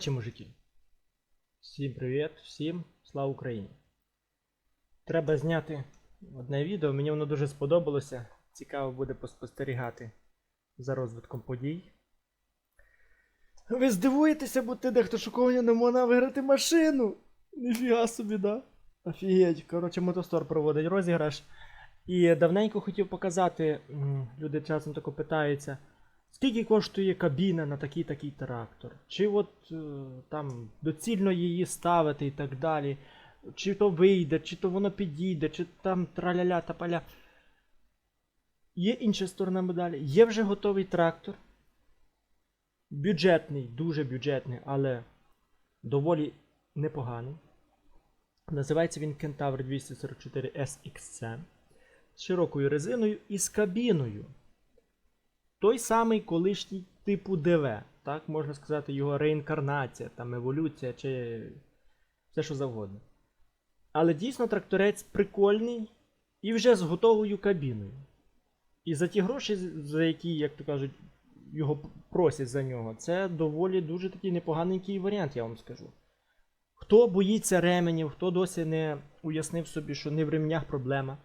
Коротше, мужики. Всім привіт, всім слава Україні. Треба зняти одне відео, мені воно дуже сподобалося. Цікаво буде поспостерігати за розвитком подій. Ви здивуєтеся, бо ти дехто шоковані не можна виграти машину. Ніфіга собі, да? Офігеть. Коротше, мотостор проводить розіграш. І давненько хотів показати, люди часом тако питаються, скільки коштує кабіна на такий такий трактор? Чи от е, там доцільно її ставити і так далі? Чи то вийде, чи то воно підійде, чи там траля-ля та паля. Є інша сторона медалі. Є вже готовий трактор. Бюджетний, дуже бюджетний, але доволі непоганий. Називається він Kentaur 244 SXC з широкою резиною і з кабіною. Той самий колишній типу ДВ. Так, можна сказати, його реінкарнація, там еволюція чи все що завгодно. Але дійсно тракторець прикольний і вже з готовою кабіною. І за ті гроші, за які, як то кажуть, його просять за нього, це доволі дуже такий непоганенький варіант, я вам скажу. Хто боїться ременів, хто досі не уяснив собі, що не в ремнях проблема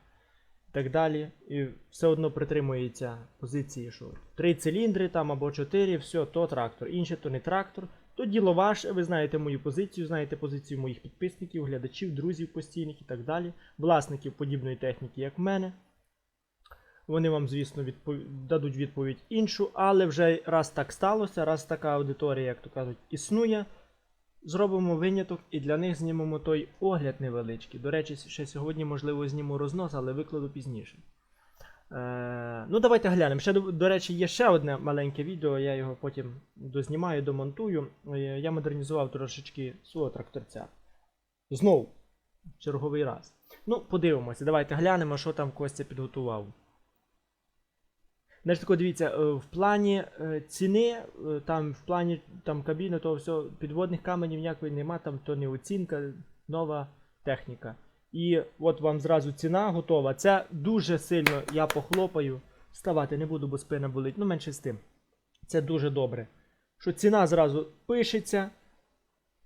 так далі, і все одно притримується позиції, що три циліндри там або чотири, все, то трактор, інше то не трактор. То діло ваше, ви знаєте мою позицію, знаєте позицію моїх підписників, глядачів, друзів постійних і так далі, власників подібної техніки, як в мене. Вони вам, звісно, відпов... дадуть відповідь іншу, але вже раз так сталося, раз така аудиторія, як то кажуть, існує. Зробимо виняток і для них знімемо той огляд невеличкий. До речі, ще сьогодні, можливо, зніму рознос, але викладу пізніше. Е, ну, давайте глянемо. Ще, до, речі, є ще одне маленьке відео, я його потім дознімаю, домонтую. Е, Я модернізував трошечки свого тракторця. Знову, черговий раз. Ну, подивимося, давайте глянемо, що там Костя підготував. Значить, тако, дивіться, е, в плані е, ціни, е, там в плані там, кабіни, то все, підводних каменів ніякої нема, там то не оцінка, нова техніка. І от вам зразу ціна готова. Це дуже сильно я похлопаю. Вставати не буду, бо спина болить. Ну, менше з тим. Це дуже добре. Що ціна зразу пишеться.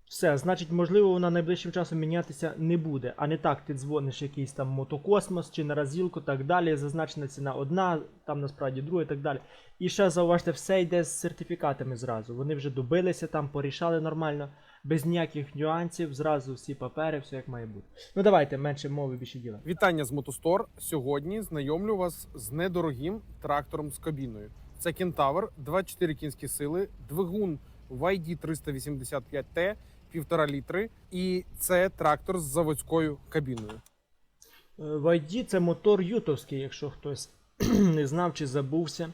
Все, значить, можливо, вона найближчим часом мінятися не буде. А не так, ти дзвониш якийсь там мотокосмос чи на розділку, так далі. Зазначена ціна одна, там насправді друга і так далі. І ще зауважте, все йде з сертифікатами зразу. Вони вже добилися там, порішали нормально, без ніяких нюансів, зразу всі папери, все як має бути. Ну давайте, менше мови, більше діла. Вітання з Мотостор. Сьогодні знайомлю вас з недорогим трактором з кабіною. Це Кентавр, 24 кінські сили, двигун YD 385T, 1,5 літри. І це трактор з заводською кабіною. Е, В ID це мотор ютовський, якщо хтось не знав чи забувся.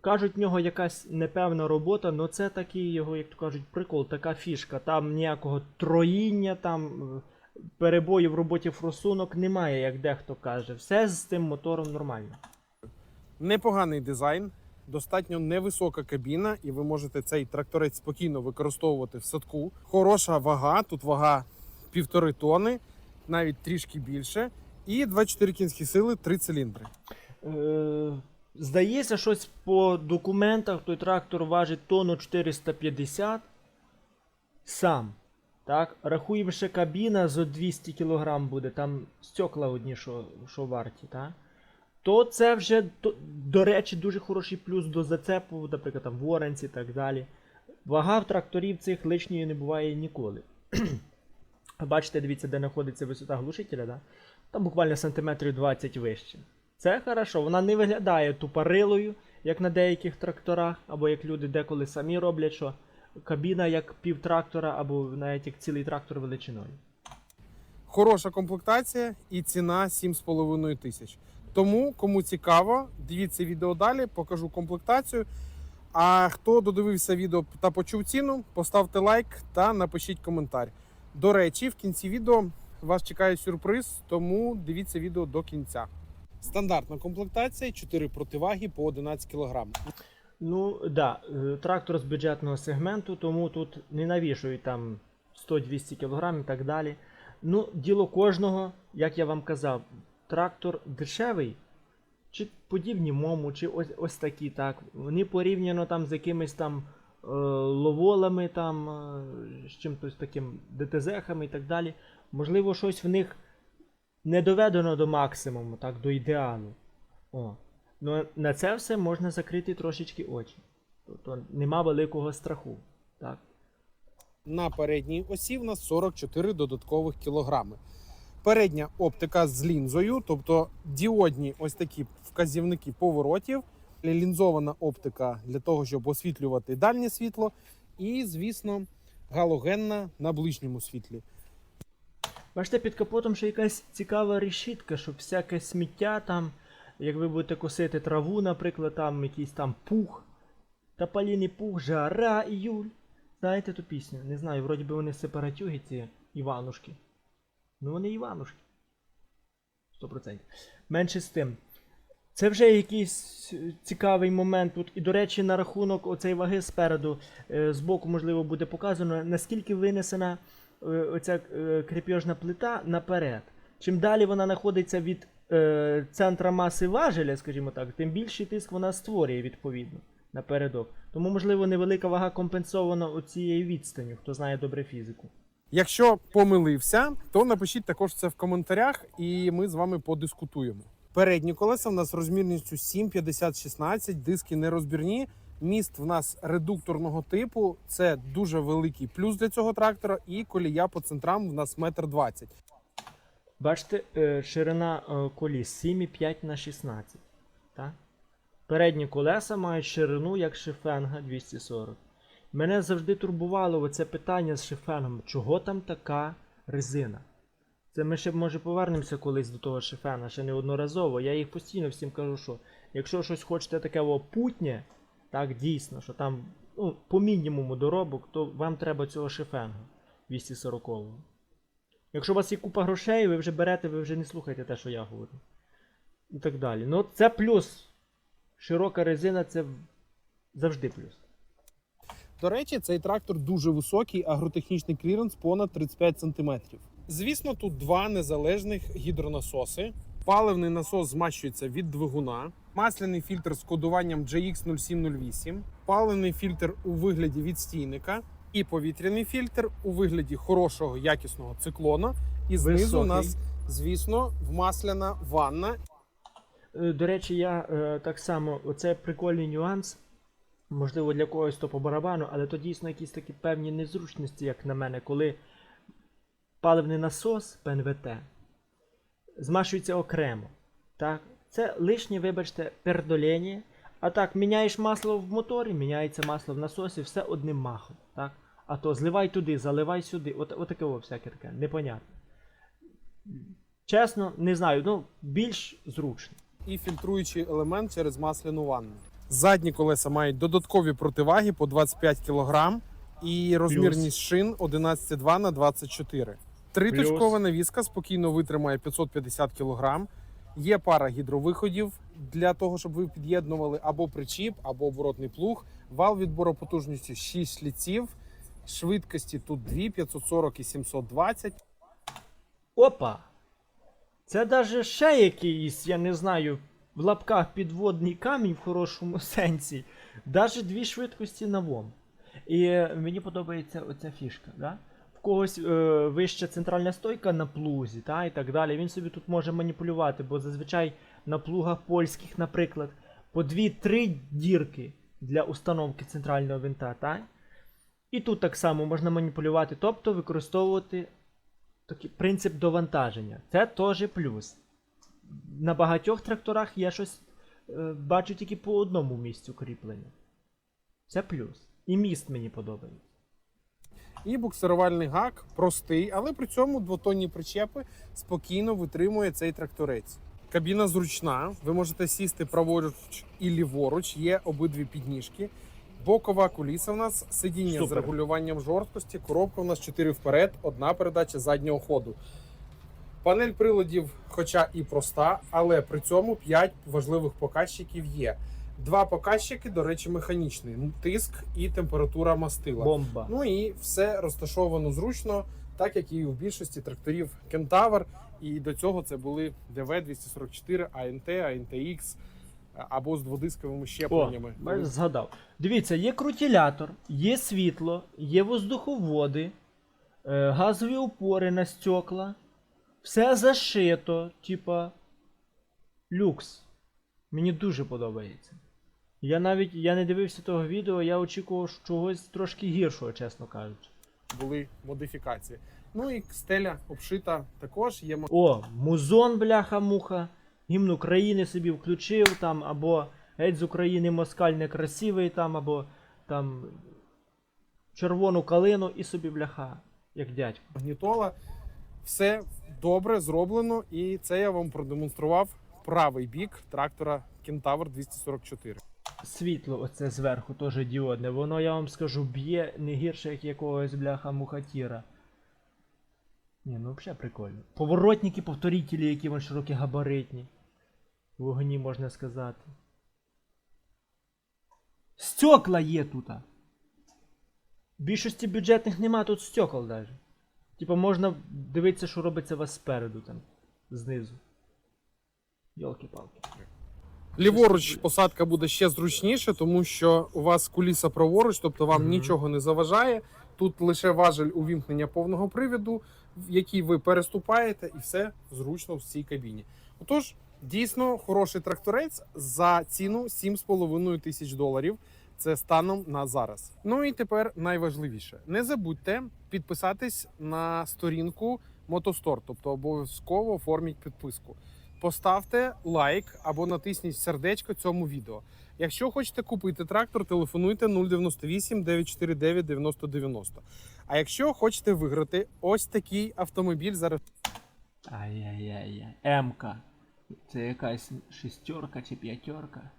Кажуть, в нього якась непевна робота, але це такий його, як то кажуть, прикол, така фішка. Там ніякого троїння, там е, перебоїв в роботі форсунок немає, як дехто каже. Все з цим мотором нормально. Непоганий дизайн, достатньо невисока кабіна, і ви можете цей тракторець спокійно використовувати в садку. Хороша вага, тут вага півтори тони, навіть трішки більше. І 24 кінські сили, 3 циліндри. Е, здається, щось по документах той трактор важить тонну 450 сам. Так, рахуємо ще кабіна за 200 кг буде, там стекла одні, що, що варті, так? То це вже, до речі, дуже хороший плюс до зацепу, наприклад, там в Оранці і так далі. Вага в тракторів цих лишньої не буває ніколи. Бачите, дивіться, де знаходиться висота глушителя, да? там буквально сантиметрів 20 вище. Це хорошо, вона не виглядає тупорилою, як на деяких тракторах, або як люди деколи самі роблять, що кабіна як пів трактора, або навіть як цілий трактор величиною. Хороша комплектація і ціна 7,5 тисяч. Тому, кому цікаво, дивіться відео далі, покажу комплектацію. А хто додивився відео та почув ціну, поставте лайк та напишіть коментар. До речі, в кінці відео вас чекає сюрприз, тому дивіться відео до кінця. Стандартна комплектація 4 противаги по 11 кг. Ну, да, е, трактор з бюджетного сегменту, тому тут не навішують там 100-200 кг і так далі. Ну, діло кожного, як я вам казав, трактор дешевий, чи подібні мому, чи ось, ось такі, так. Вони порівняно там з якимись там ловолами, там, е, з чимось таким ДТЗ-хами і так далі. Можливо, щось в них не доведено до максимуму, так, до ідеалу. О. Ну, на це все можна закрити трошечки очі. Тобто нема великого страху. Так. На передній осі в нас 44 додаткових кілограми. Передня оптика з лінзою, тобто діодні ось такі вказівники поворотів, лінзована оптика для того, щоб освітлювати дальнє світло, і, звісно, галогенна на ближньому світлі. Бачите, під капотом ще якась цікава решітка, щоб всяке сміття там, як ви будете косити траву, наприклад, там якийсь там пух, тополіний пух, жара, іюль. Знаєте ту пісню? Не знаю, вроді би вони сепаратюги, ці Іванушки. Ну вони Іванушки. 100%. Менше з тим. Це вже якийсь е, цікавий момент тут. І, до речі, на рахунок оцей ваги спереду, е, збоку, можливо, буде показано, наскільки винесена е, оця крепежна плита наперед. Чим далі вона знаходиться від центра маси важеля, скажімо так, тим більший тиск вона створює відповідно напередок. Тому, можливо, невелика вага компенсована оцією відстанню, хто знає добре фізику. Якщо помилився, то напишіть також це в коментарях, і ми з вами подискутуємо. Передні колеса в нас розмірністю 7,50-16, диски нерозбірні. Міст в нас редукторного типу. Це дуже великий плюс для цього трактора. І колія по центрам в нас метр двадцять. Бачите, е, ширина е, коліс 7,5 на 16. Так? Передні колеса мають ширину як шифенга 240. Мене завжди турбувало оце питання з шифенгом, чого там така резина. Це ми ще може повернемося колись до того шифена, ще неодноразово. Я їх постійно всім кажу, що якщо щось хочете таке путнє, так дійсно, що там ну, по мінімуму доробок, то вам треба цього шифенгу 240-го. Якщо у вас є купа грошей, ви вже берете, ви вже не слухаєте те, що я говорю. І так далі. Ну, це плюс. Широка резина це завжди плюс. До речі, цей трактор дуже високий, агротехнічний кліренс понад 35 см. Звісно, тут два незалежних гідронасоси. Паливний насос змащується від двигуна, масляний фільтр з кодуванням JX0708, паливний фільтр у вигляді відстійника і повітряний фільтр у вигляді хорошого якісного циклона. І знизу у Високий. нас, звісно, вмасляна ванна. Е, До речі, я е, так само, оце прикольний нюанс. Можливо, для когось то по барабану, але то дійсно якісь такі певні незручності, як на мене, коли паливний насос ПНВТ змашується окремо. Так? Це лишнє, вибачте, пердолення. А так, міняєш масло в моторі, міняється масло в насосі, все одним махом. Так? А то зливай туди, заливай сюди. От, отаке о, всяке таке, непонятне. Чесно, не знаю, ну, більш зручно. і фільтруючий елемент через масляну ванну. Задні колеса мають додаткові противаги по 25 кг і розмірність шин 11,2 на 24. Триточкова навіска спокійно витримає 550 кг. Є пара гідровиходів для того, щоб ви під'єднували або причіп, або оборотний плуг. Вал відбору потужності 6 шліців. Швидкості тут 2, 540 і 720. Опа! Це даже ще якийсь, я не знаю, в лапках підводний камінь в хорошому сенсі. Даже дві швидкості на ВОМ. І е, мені подобається оця фішка. Да? В когось е, вища центральна стойка на плузі, та, і так далі. Він собі тут може маніпулювати, бо зазвичай на плугах польських, наприклад, по 2-3 дірки для установки центрального винта. Та? І тут так само можна маніпулювати, тобто використовувати такий принцип довантаження. Це теж плюс. На багатьох тракторах я щось е, бачу тільки по одному місцю кріплення. Це плюс. І міст мені подобається. І буксирувальний гак простий, але при цьому двотонні причепи спокійно витримує цей тракторець. Кабіна зручна, ви можете сісти праворуч і ліворуч, є обидві підніжки. Бокова куліса в нас сидіння з регулюванням жорсткості. Коробка у нас 4 вперед, одна передача заднього ходу. Панель приладів, хоча і проста, але при цьому 5 важливих показчиків є. Два показчики, до речі, механічні: тиск і температура мастила. Бомба. Ну і все розташовано зручно, так як і у більшості тракторів Кентавр. І до цього це були ДВ 244, АНТ, АНТХ. або з дводисковими О, щепленнями. бачиш, згадав. Дивіться, є крутилятор, є світло, є воздуховоди, е, газові опори на стекла. Все зашито, типа. Люкс. Мені дуже подобається. Я навіть я не дивився того відео, я очікував чогось трошки гіршого, чесно кажучи. були модифікації. Ну і стеля обшита також є О, музон, бляха-муха. Гімн України собі включив там, або геть з України москаль некрасивий там, або там червону калину і собі бляха, як дядько. магнітола. Все добре зроблено, і це я вам продемонстрував правий бік трактора Кентавр 244. Світло оце зверху теж діодне, воно, я вам скажу, б'є не гірше, як якогось бляха-мухатіра. Ні, ну взагалі прикольно. Поворотники, повторителі, які вони широкі габаритні. Вогні можна сказати. Стекла є тут. Більшості бюджетних нема тут стекол навіть. Типа можна дивитися, що робиться у вас спереду там, знизу. Йолки-палки. Ліворуч посадка буде ще зручніше, тому що у вас куліса праворуч, тобто вам Мгм. нічого не заважає. Тут лише важель увімкнення повного привіду, в який ви переступаєте, і все зручно в цій кабіні. Отож, дійсно хороший тракторець за ціну 7,5 тисяч доларів. Це станом на зараз. Ну і тепер найважливіше: не забудьте підписатись на сторінку Мотостор, тобто обов'язково оформіть підписку. Поставте лайк або натисніть сердечко цьому відео. Якщо хочете купити трактор, телефонуйте 098 949 9090. А якщо хочете виграти ось такий автомобіль зараз. Ай-яй-яй-яй. М-ка. Це якась шестерка чи п'ятерка.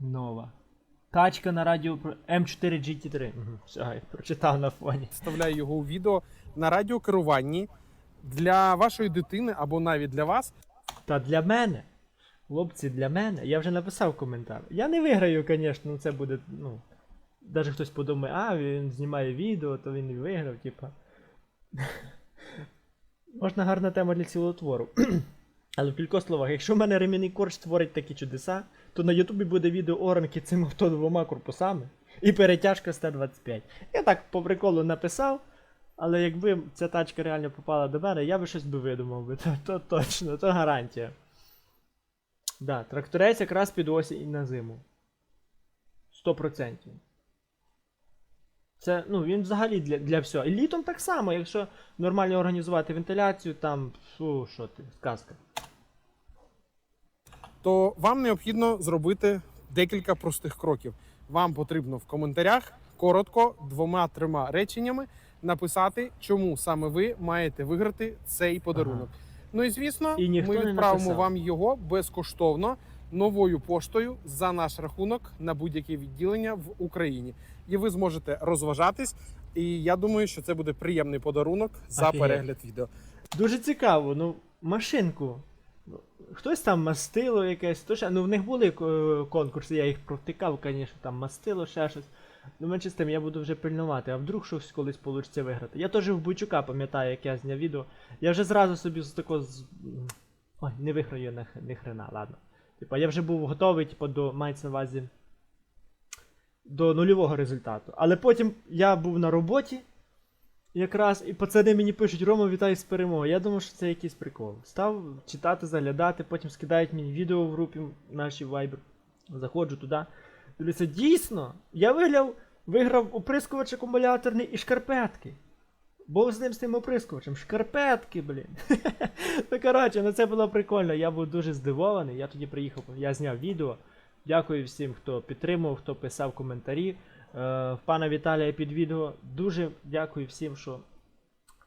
Нова. Тачка на радіо М4 GT3. Угу. Все, прочитав на фоні. Вставляю його у відео на радіокеруванні для вашої дитини або навіть для вас. Та для мене. Хлопці, для мене. Я вже написав коментар. Я не виграю, звісно, ну це буде, ну. Даже хтось подумає, а, він знімає відео, то він і виграв, типа. Можна гарна тема для цілого твору. Але в кількох словах, якщо в мене ремінний корч створить такі чудеса, то на Ютубі буде відео оранки цим авто двома корпусами і перетяжка з Т-25. Я так по приколу написав, але якби ця тачка реально попала до мене, я би щось би видумав. То, то точно, то гарантія. Да, тракторець якраз під осінь на зиму. 100%. Це, ну, він взагалі для, для всього. І літом так само, якщо нормально організувати вентиляцію, там, фу, що ти, сказка. То вам необхідно зробити декілька простих кроків. Вам потрібно в коментарях коротко двома-трьома реченнями написати, чому саме ви маєте виграти цей подарунок. Ну і звісно, І ми відправимо вам його безкоштовно новою поштою за наш рахунок на будь-яке відділення в Україні. І ви зможете розважатись. І я думаю, що це буде приємний подарунок за Офігеть. перегляд відео. Дуже цікаво, ну, машинку. Хтось там мастило якесь, то ще, ну в них були е, конкурси, я їх провтикав, звісно, там мастило, ще щось. Ну, менше з тим, я буду вже пильнувати, а вдруг щось колись вийде виграти. Я теж в Бойчука пам'ятаю, як я зняв відео. Я вже зразу собі з такого з. Ой, не виграю на, ні хрена, ладно. Типа, я вже був готовий, типу, до мається на увазі. До нульового результату. Але потім я був на роботі. Якраз, і пацани мені пишуть, Рома, вітаю з перемогою. Я думав, що це якийсь прикол. Став читати, заглядати, потім скидають мені відео в групі нашій Viber. Заходжу туди. Дивлюся, дійсно, я виграв, виграв оприскувач акумуляторний і шкарпетки. Бог з ним з тим оприскувачем. Шкарпетки, блін. ну коротше, ну це було прикольно. Я був дуже здивований. Я тоді приїхав, я зняв відео. Дякую всім, хто підтримав, хто писав коментарі. Е, в пана Віталія під відео. Дуже дякую всім, що,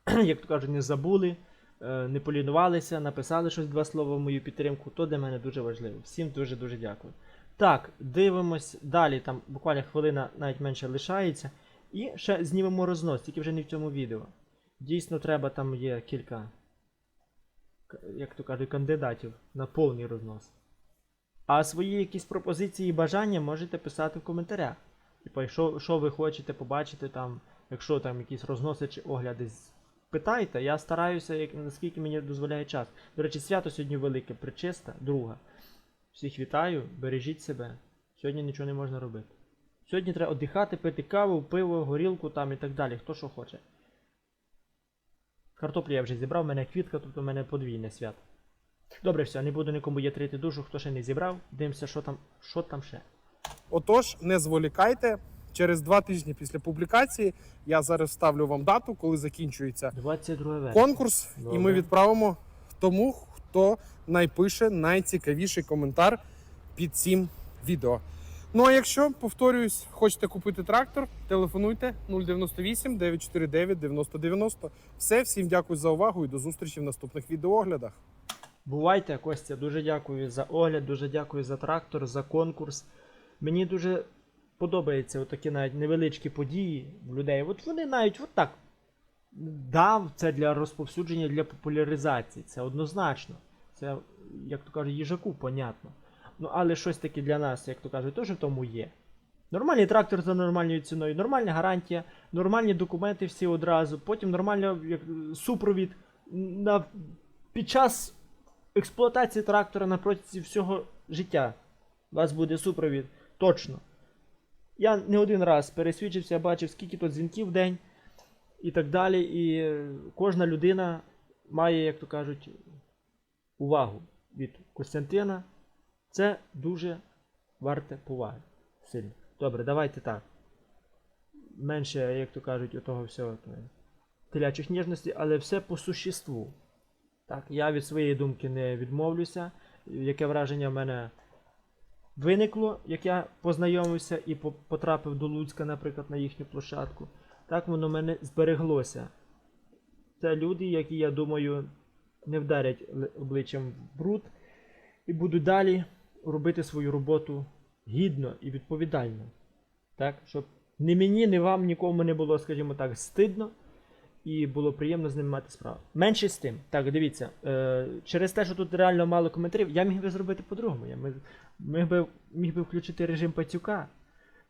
як то кажуть, не забули, е, не полінувалися, написали щось два слова в мою підтримку. То для мене дуже важливо. Всім дуже-дуже дякую. Так, дивимось далі. Там буквально хвилина навіть менше лишається. І ще знімемо рознос, тільки вже не в цьому відео. Дійсно, треба, там є кілька, як то кажуть, кандидатів на повний рознос. А свої якісь пропозиції і бажання можете писати в коментарях. Типа, що, що ви хочете побачити там, якщо там якісь розноси чи огляди, питайте. Я стараюся, як, наскільки мені дозволяє час. До речі, свято сьогодні велике, причиста, друга. Всіх вітаю, бережіть себе. Сьогодні нічого не можна робити. Сьогодні треба віддихати, пити каву, пиво, горілку там і так далі, хто що хоче. Картоплю я вже зібрав, в мене квітка, тобто в мене подвійне свято. Добре, все, не буду нікому ятрити душу, хто ще не зібрав. Дивимося, що там, що там ще. Отож, не зволікайте. Через два тижні після публікації я зараз ставлю вам дату, коли закінчується 22 вересня. конкурс, і ми відправимо тому, хто найпише найцікавіший коментар під цим відео. Ну а якщо, повторююсь, хочете купити трактор, телефонуйте 098 949 9090. Все, всім дякую за увагу і до зустрічі в наступних відеооглядах. Бувайте, Костя, дуже дякую за огляд, дуже дякую за трактор, за конкурс. Мені дуже подобаються отакі навіть невеличкі події в людей. От вони навіть от так. Дав це для розповсюдження, для популяризації. Це однозначно. Це, як то кажуть, їжаку, понятно. Ну, але щось таке для нас, як то кажуть, теж в тому є. Нормальний трактор за нормальною ціною, нормальна гарантія, нормальні документи всі одразу, потім нормальний як, супровід на, під час експлуатації трактора на протязі всього життя. У вас буде супровід. Точно. Я не один раз пересвідчився, бачив, скільки тут дзвінків в день і так далі. І кожна людина має, як то кажуть, увагу від Костянтина. Це дуже варте поваги. Сильно. Добре, давайте так. Менше, як то кажуть, отого всього телячих ніжностей, але все по существу. Так, я від своєї думки не відмовлюся. Яке враження в мене виникло, як я познайомився і потрапив до Луцька, наприклад, на їхню площадку. Так воно в мене збереглося. Це люди, які, я думаю, не вдарять обличчям в бруд і будуть далі робити свою роботу гідно і відповідально. Так, щоб ні мені, ні вам, нікому не було, скажімо так, стидно і було приємно з ним мати справу. Менше з тим. Так, дивіться, е, через те, що тут реально мало коментарів, я міг би зробити по-другому. Я міг, міг, би, міг би включити режим пацюка.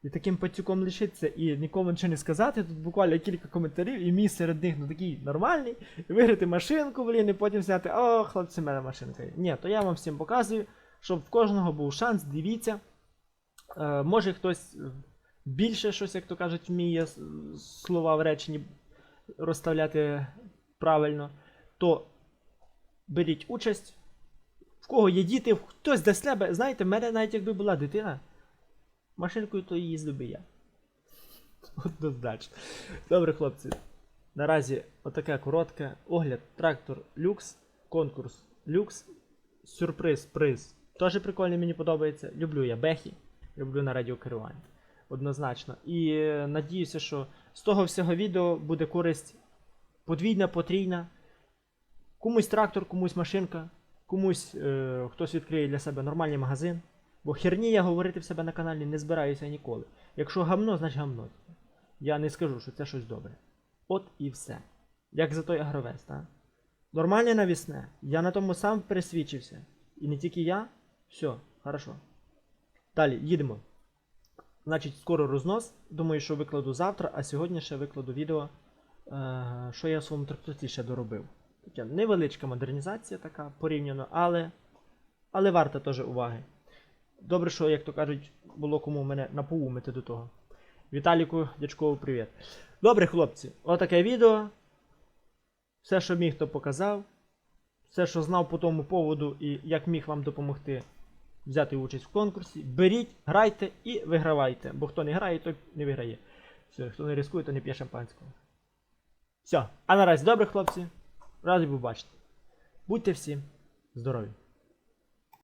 І таким пацюком лишитися і нікому нічого не сказати. Тут буквально кілька коментарів, і мій серед них ну такий нормальний. І виграти машинку, блін, і потім взяти, о, хлопці, мене машинка. Ні, то я вам всім показую, щоб в кожного був шанс, дивіться. Е, може хтось е, більше щось, як то кажуть, вміє слова в реченні розставляти правильно, то беріть участь. В кого є діти, хтось для себе. Знаєте, в мене навіть якби була дитина, машинкою то їздив би я. Однозначно. Добре, хлопці. Наразі отаке коротке огляд. Трактор люкс, конкурс люкс, сюрприз, приз. Теж прикольний, мені подобається. Люблю я бехі, люблю на радіокерування. Однозначно. І е, надіюся, що з того всього відео буде користь подвійна, потрійна. Комусь трактор, комусь машинка, комусь е, хтось відкриє для себе нормальний магазин. Бо херні я говорити в себе на каналі не збираюся ніколи. Якщо гамно, значить гамно. Я не скажу, що це щось добре. От і все. Як за той агровест, так? Нормальне навісне. Я на тому сам пересвідчився. І не тільки я. Все, хорошо. Далі, їдемо. Значить, скоро рознос. Думаю, що викладу завтра, а сьогодні ще викладу відео, е, що я в своєму тракторці ще доробив. Така невеличка модернізація така порівняно, але, але варта теж уваги. Добре, що, як то кажуть, було кому мене напоумити до того. Віталіку, дячкову, привіт. Добре, хлопці, отаке відео. Все, що міг, то показав. Все, що знав по тому поводу і як міг вам допомогти взяти участь в конкурсі. Беріть, грайте і вигравайте. Бо хто не грає, той не виграє. Все, хто не рискує, то не п'є шампанського. Все. А наразі добре, хлопці. Радий був бачити. Будьте всі здорові!